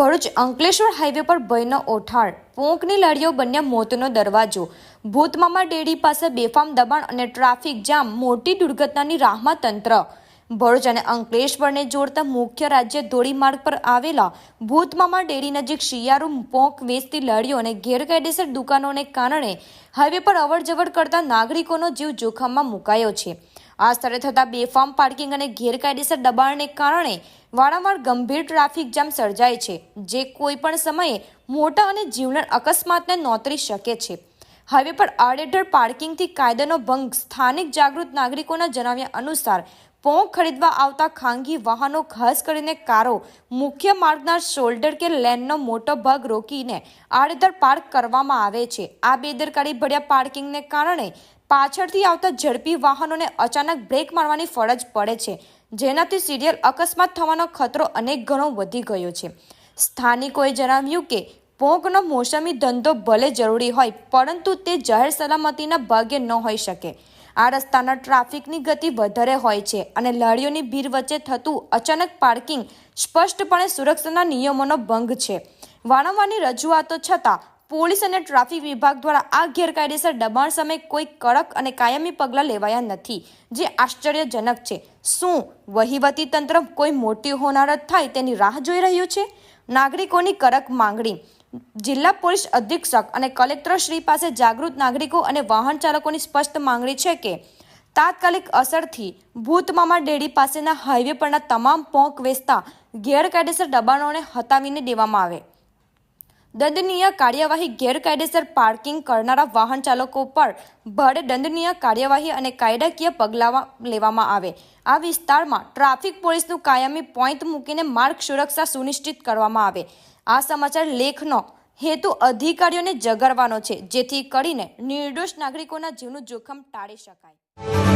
Bharuch Ankleshwar highway પર ભયનો ઓઠાણ પોંકની લડીઓ બન્યા મોતનો દરવાજો. ભૂતમામા ડેરી પાસે બેફામ દબાણ અને ટ્રાફિક જામ મોટી દુર્ઘટનાની રાહમાં તંત્ર. ભરૂચ અને અંકલેશ્વરને જોડતા મુખ્ય રાજ્ય ધોરીમાર્ગ પર આવેલા ભૂતમામા ડેરી નજીક શિયાળુ પોંક વેચતી લડીઓ અને ગેરકાયદેસર દુકાનોને કારણે હાઈવે પર અવરજવર કરતા નાગરિકોનો જીવ જોખમમાં મુકાયો છે. આ સ્થળે થતા બેફામ પાર્કિંગ અને ગેરકાયદેસર દબાણને કારણે વારંવાર ગંભીર ટ્રાફિક જામ સર્જાય છે, જે કોઈ પણ સમયે મોટા અને જીવલેણ અકસ્માતને નોતરી શકે છે. હાઈવે પર આડેધડ પાર્કિંગથી કાયદાનો ભંગ સ્થાનિક જાગૃત નાગરિકોના જણાવ્યા અનુસાર પોંખ ખરીદવા આવતા ખાનગી વાહનો ખાસ કરીને કારો મુખ્ય માર્ગના શોલ્ડર કે લેનનો મોટો ભાગ રોકીને આડેધડ પાર્ક કરવામાં આવે છે. આ બેદરકારી ભર્યા પાર્કિંગને કારણે પાછળથી આવતા ઝડપી વાહનોને અચાનક બ્રેક મારવાની ફરજ પડે છે, જેનાથી સિરિયલ અકસ્માત થવાનો ખતરો અનેક ગણો વધી ગયો છે. સ્થાનિકોએ જણાવ્યું કે પોંકનો મોસમી ધંધો ભલે જરૂરી હોય, પરંતુ તે જાહેર સલામતીના ભાગે ન હોઈ શકે. આ રસ્તાના ટ્રાફિકની ગતિ વધારે હોય છે અને લારીઓની ભીડ વચ્ચે થતું અચાનક પાર્કિંગ સ્પષ્ટપણે સુરક્ષાના નિયમોનો ભંગ છે. વારંવારની રજૂઆતો છતાં, પોલીસ અને ટ્રાફિક વિભાગ દ્વારા આ ગેરકાયદેસર દબાણ સામે કોઈ કડક અને કાયમી પગલાં લેવાયા નથી, જે આશ્ચર્યજનક છે. શું વહીવટી તંત્ર કોઈ મોટી હોનારત થાય તેની રાહ જોઈ રહ્યું છે? નાગરિકોની કડક માંગણી. જિલ્લા પોલીસ અધિક્ષક અને કલેક્ટર શ્રી પાસે જાગૃત નાગરિકો અને વાહન ચાલકોની સ્પષ્ટ માંગણી છે કે, તાત્કાલિક અસરથી ભૂતમામા ડેરી પાસેના હાઈવે પરના તમામ પોંક વેચતા ગેરકાયદેસર દબાણોને હટાવીને દેવામાં આવે. દંડનીય કાર્યવાહી ગેરકાયદેસર પાર્કિંગ કરનારા વાહન ચાલકો પર ભારે દંડનીય કાર્યવાહી અને કાયદાકીય પગલાં લેવામાં આવે. આ વિસ્તારમાં ટ્રાફિક પોલીસનું કાયમી પોઈન્ટ મૂકીને માર્ગ સુરક્ષા સુનિશ્ચિત કરવામાં આવે. આ સમાચાર લેખનો હેતુ અધિકારીઓને જગાડવાનો છે, જેથી કરીને નિર્દોષ નાગરિકોના જીવનું જોખમ ટાળી શકાય.